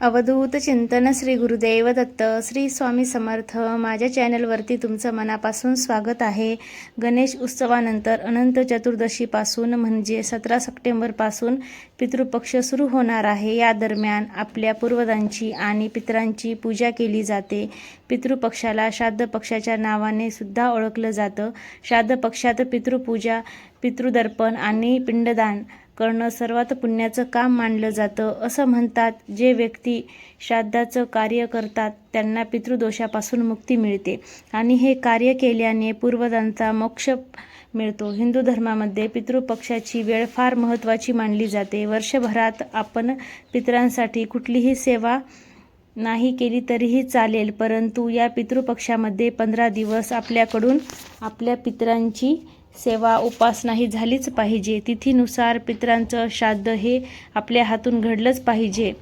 अवधूत चिंतन श्री गुरुदेव दत्त श्री स्वामी समर्थ. माझ्या चॅनलवरती तुमचं मनापासून स्वागत आहे. गणेश उत्सवानंतर अनंत चतुर्दशीपासून म्हणजे सतरा सप्टेंबरपासून पितृपक्ष सुरू होणार आहे. या दरम्यान आपल्या पूर्वजांची आणि पितरांची पूजा केली जाते. पितृपक्षाला श्राद्ध पक्षाच्या नावाने सुद्धा ओळखलं जातं. श्राद्ध पक्षात पितृपूजा पितृदर्पण आणि पिंडदान करणं सर्वात पुण्याचं काम मानलं जातं असं म्हणतात जे व्यक्ती श्राद्धाचं कार्य करतात त्यांना पितृदोषापासून मुक्ती मिळते. आणि हे कार्य केल्याने पूर्वजांचा मोक्ष मिळतो. हिंदू धर्मामध्ये पितृपक्षाची वेळ फार महत्त्वाची मानली जाते. वर्षभरात आपण पितरांसाठी कुठलीही सेवा नाही केली तरीही चालेल परंतु या पितृपक्षामध्ये पंधरा दिवस आपल्याकडून आपल्या पितरांची सेवा उपासना ही झालीच पाहिजे. तिथीनुसार पितरांचं श्राद्ध हे आपल्या हातून घडलंच पाहिजे.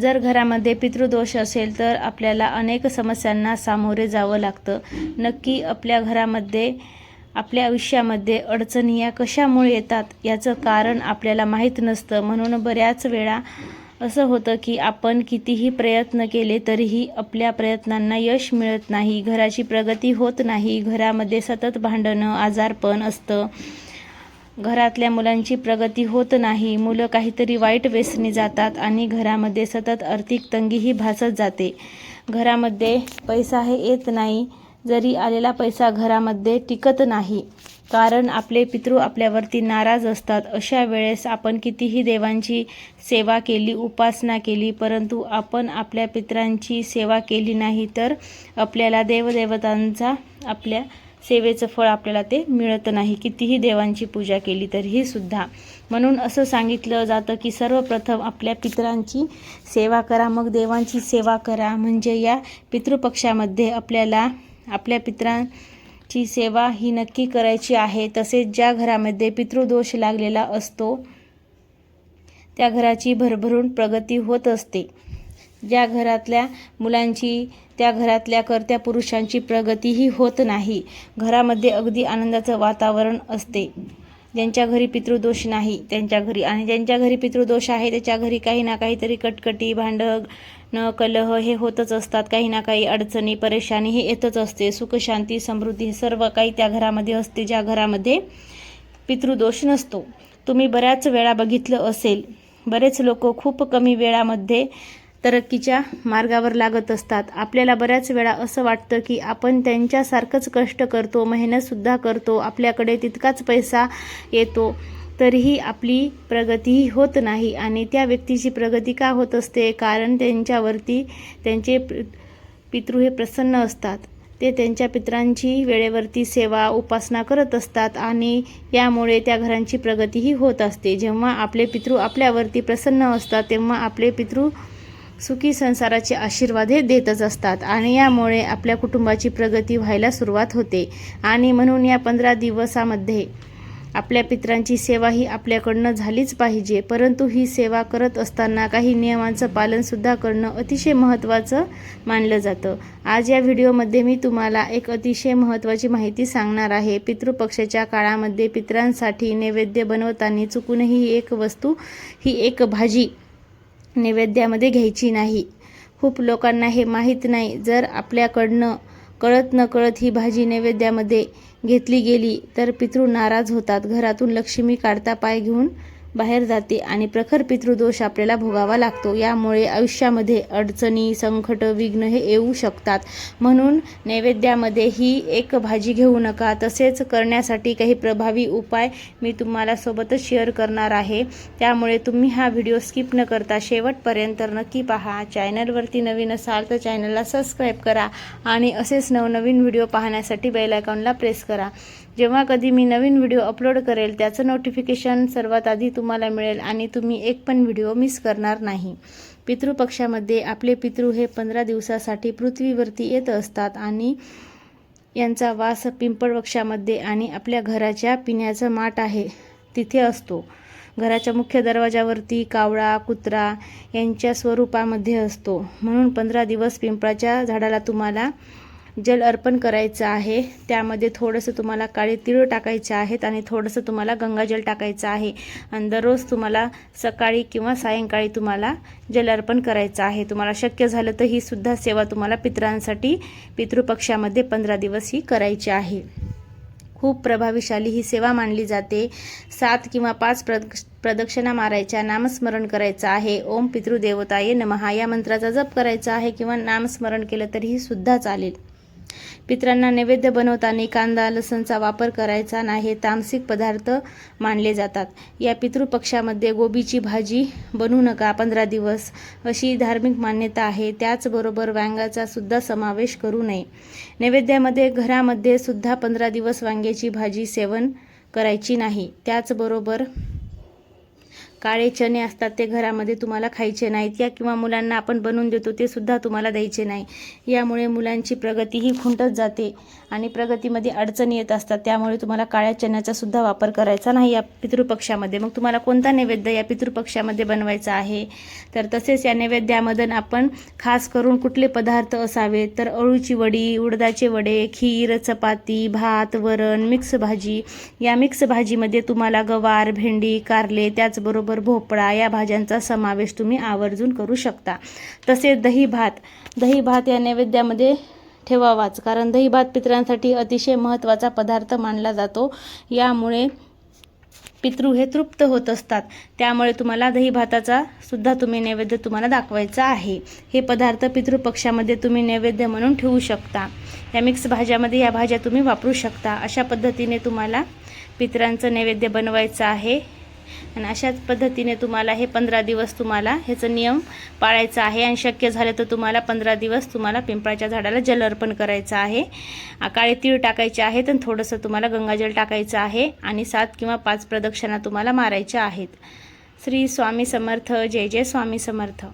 जर घरामध्ये पितृदोष असेल तर आपल्याला अनेक समस्यांना सामोरे जावं लागतं. नक्की आपल्या घरामध्ये आपल्या आयुष्यामध्ये अडचणी या कशामुळे येतात याचं कारण आपल्याला माहीत नसतं. म्हणून बऱ्याच वेळा असं होतं की आपण कितीही प्रयत्न केले तरीही आपल्या प्रयत्नांना यश मिळत नाही घराची प्रगती होत नाही घरामध्ये सतत भांडणं आजारपण असतं. घरातल्या मुलांची प्रगती होत नाही मुलं काहीतरी वाईट व्यसनी जातात आणि घरामध्ये सतत आर्थिक तंगीही भासत जाते. घरामध्ये पैसा हे येत नाही जरी आलेला पैसा घरामध्ये टिकत नाही कारण आपले पितृ आपल्यावरती नाराज असतात. अशा वेळेस आपण कितीही देवांची सेवा केली उपासना केली परंतु आपण आपल्या पितरांची सेवा केली नाही तर आपल्याला देवदेवतांचा आपल्या सेवेचं फळ आपल्याला ते मिळत नाही. कितीही देवांची पूजा केली तरीही सुद्धा. म्हणून असं सांगितलं जातं की सर्वप्रथम आपल्या पितरांची सेवा करा मग देवांची सेवा करा. म्हणजे या पितृपक्षामध्ये आपल्याला आपल्या पितरांची सेवा ही नक्की करायची आहे. तसेच ज्या घरामध्ये पितृदोष लागलेला असतो त्या घराची भरभरून प्रगती होत असते. ज्या घरातल्या मुलांची त्या घरातल्या कर्त्या पुरुषांची प्रगतीही होत नाही. घरामध्ये अगदी आनंदाचं वातावरण असते. ज्यांच्या घरी पितृदोष नाही त्यांच्या घरी आणि ज्यांच्या घरी पितृदोष आहे त्याच्या घरी काही ना काहीतरी कटकटी भांडण न कलह हे होतच असतात. काही ना काही अडचणी परेशानी हे येतच असते. सुखशांती समृद्धी हे सर्व काही त्या घरामध्ये असते ज्या घरामध्ये पितृदोष नसतो. तुम्ही बऱ्याच वेळा बघितलं असेल बरेच लोक खूप कमी वेळामध्ये तरक्कीच्या मार्गावर लागत असतात. आपल्याला बऱ्याच वेळा असं वाटतं की आपण त्यांच्यासारखंच कष्ट करतो मेहनतसुद्धा करतो आपल्याकडे तितकाच पैसा येतो तरीही आपली प्रगतीही होत नाही. आणि त्या व्यक्तीची प्रगती का होत असते? कारण त्यांच्यावरती त्यांचे पितृ हे प्रसन्न असतात. ते त्यांच्या पितरांची वेळेवरती सेवा उपासना करत असतात आणि यामुळे त्या घरांची प्रगतीही होत असते. जेव्हा आपले पितृ आपल्यावरती प्रसन्न असतात तेव्हा आपले पितृ सुखी संसाराचे आशीर्वाद हे देतच असतात आणि यामुळे आपल्या कुटुंबाची प्रगती व्हायला सुरुवात होते. आणि म्हणून या पंधरा दिवसामध्ये आपल्या पितरांची सेवा ही आपल्याकडनं झालीच पाहिजे. परंतु ही सेवा करत असताना काही नियमांचं पालनसुद्धा करणं अतिशय महत्त्वाचं मानलं जातं. आज या व्हिडिओमध्ये मी तुम्हाला एक अतिशय महत्त्वाची माहिती सांगणार आहे. पितृपक्षाच्या काळामध्ये पितरांसाठी नैवेद्य बनवताना चुकूनही ही एक वस्तू ही एक भाजी नैवेद्यामध्ये घ्यायची नाही. खूप लोकांना हे माहीत नाही. जर आपल्याकडनं कळत न कळत ही भाजी नैवेद्यामध्ये घेतली गेली तर पितृ नाराज होतात. घरातून लक्ष्मी काढता पाय घेऊन बाहेर जाते आणि प्रखर पितृदोष आपल्याला भोगावा लागतो. यामुळे आयुष्यामध्ये अडचणी संकट विघ्न हे येऊ शकतात. म्हणून नैवेद्यामध्ये ही एक भाजी घेऊ नका. तसेच करण्यासाठी काही प्रभावी उपाय मी तुम्हाला सोबतच शेअर करणार आहे. त्यामुळे तुम्ही हा व्हिडिओ स्किप न करता शेवटपर्यंत नक्की पहा. चॅनलवरती नवीन असाल तर चॅनलला सबस्क्राईब करा आणि असेच नवनवीन व्हिडिओ पाहण्यासाठी बेल आयकॉनला प्रेस करा. जेव्हा कधी मी नवीन व्हिडिओ अपलोड करेल त्याचं नोटिफिकेशन सर्वात आधी तुम्हाला मिळेल आणि तुम्ही एक पण व्हिडिओ मिस करणार नाही. पितृपक्षामध्ये आपले पितृ हे पंधरा दिवसासाठी पृथ्वीवरती येत असतात आणि यांचा वास पिंपळ पक्षामध्ये आणि आपल्या घराच्या पिण्याचं माठ आहे तिथे असतो. घराच्या मुख्य दरवाजावरती कावळा कुत्रा यांच्या स्वरूपामध्ये असतो. म्हणून पंधरा दिवस पिंपळाच्या झाडाला तुम्हाला जल अर्पण करायचं आहे. त्यामध्ये थोडंसं तुम्हाला काळे तिळ टाकायचे आहेत आणि थोडंसं तुम्हाला गंगाजल टाकायचं आहे. आणि दररोज तुम्हाला सकाळी किंवा सायंकाळी तुम्हाला जल अर्पण करायचं आहे. तुम्हाला शक्य झालं तर ही सुद्धा सेवा तुम्हाला पितरांसाठी पितृपक्षामध्ये पंधरा दिवस ही करायची आहे. खूप प्रभावीशाली ही सेवा मानली जाते. सात किंवा पाच प्रद प्रदक्षिणा मारायच्या नामस्मरण करायचं आहे. ओम पितृदेवताये नमहा या मंत्राचा जप करायचा आहे किंवा नामस्मरण केलं तरीही सुद्धा चालेल. पित्रांना नैवेद्य बनवताना कांदा लसणचा वापर करायचा नाही तामसिक पदार्थ मानले जातात. या पितृपक्षामध्ये गोबीची भाजी बनवू नका पंधरा दिवस. अशी धार्मिक मान्यता आहे. त्याचबरोबर वांग्याचा सुद्धा समावेश करू नये. नैवेद्यामध्ये घरामध्ये सुद्धा पंधरा दिवस वांग्याची भाजी सेवन करायची नाही. त्याचबरोबर काळे चणे असतात ते घरामध्ये तुम्हाला खायचे नाहीत. या किंवा मुलांना आपण बनवून देतो ते सुद्धा तुम्हाला द्यायचे नाही. यामुळे मुलांची प्रगती ही खुंटत जाते आणि प्रगतीमध्ये अडचणी येत असतात. त्यामुळे तुम्हाला काळ्या चण्याचा सुद्धा वापर करायचा नाही या पितृपक्षामध्ये. मग तुम्हाला कोणता नैवेद्य या पितृपक्षामध्ये बनवायचा आहे? तर तसेच या नैवेद्यामध्ये आपण खास करून कुठले पदार्थ असावेत तर अळूची वडी उडदाचे वडे खीर चपाती भात वरण मिक्स भाजी. या मिक्स भाजीमध्ये तुम्हाला गवार भेंडी कारले त्याचबरोबर भोपळा या भाज्यांचा समावेश तुम्ही आवर्जून करू शकता. तसेच दही भात. दही भात या नैवेद्यामध्ये ठेवावाच कारण दही भात पितरांसाठी अतिशय महत्त्वाचा पदार्थ मानला जातो. यामुळे पितृ हे तृप्त होत असतात. त्यामुळे तुम्हाला दही भाताचा सुद्धा तुम्ही नैवेद्य तुम्हाला दाखवायचा आहे. हे पदार्थ पितृपक्षामध्ये तुम्ही नैवेद्य म्हणून ठेवू शकता. या मिक्स भाज्यामध्ये या भाज्या तुम्ही वापरू शकता. अशा पद्धतीने तुम्हाला पितरांचं नैवेद्य बनवायचं आहे. आणि अशाच पद्धतीने तुम्हाला हे पंधरा दिवस तुम्हाला ह्याचं नियम पाळायचा आहे. आणि शक्य झालं तर तुम्हाला पंधरा दिवस तुम्हाला पिंपळाच्या झाडाला जल अर्पण करायचं आहे. काळे तीळ टाकायचे आहेत आणि थोडंसं तुम्हाला गंगाजल टाकायचं आहे आणि सात किंवा पाच प्रदक्षिणा तुम्हाला मारायच्या आहेत. श्री स्वामी समर्थ जय जय स्वामी समर्थ.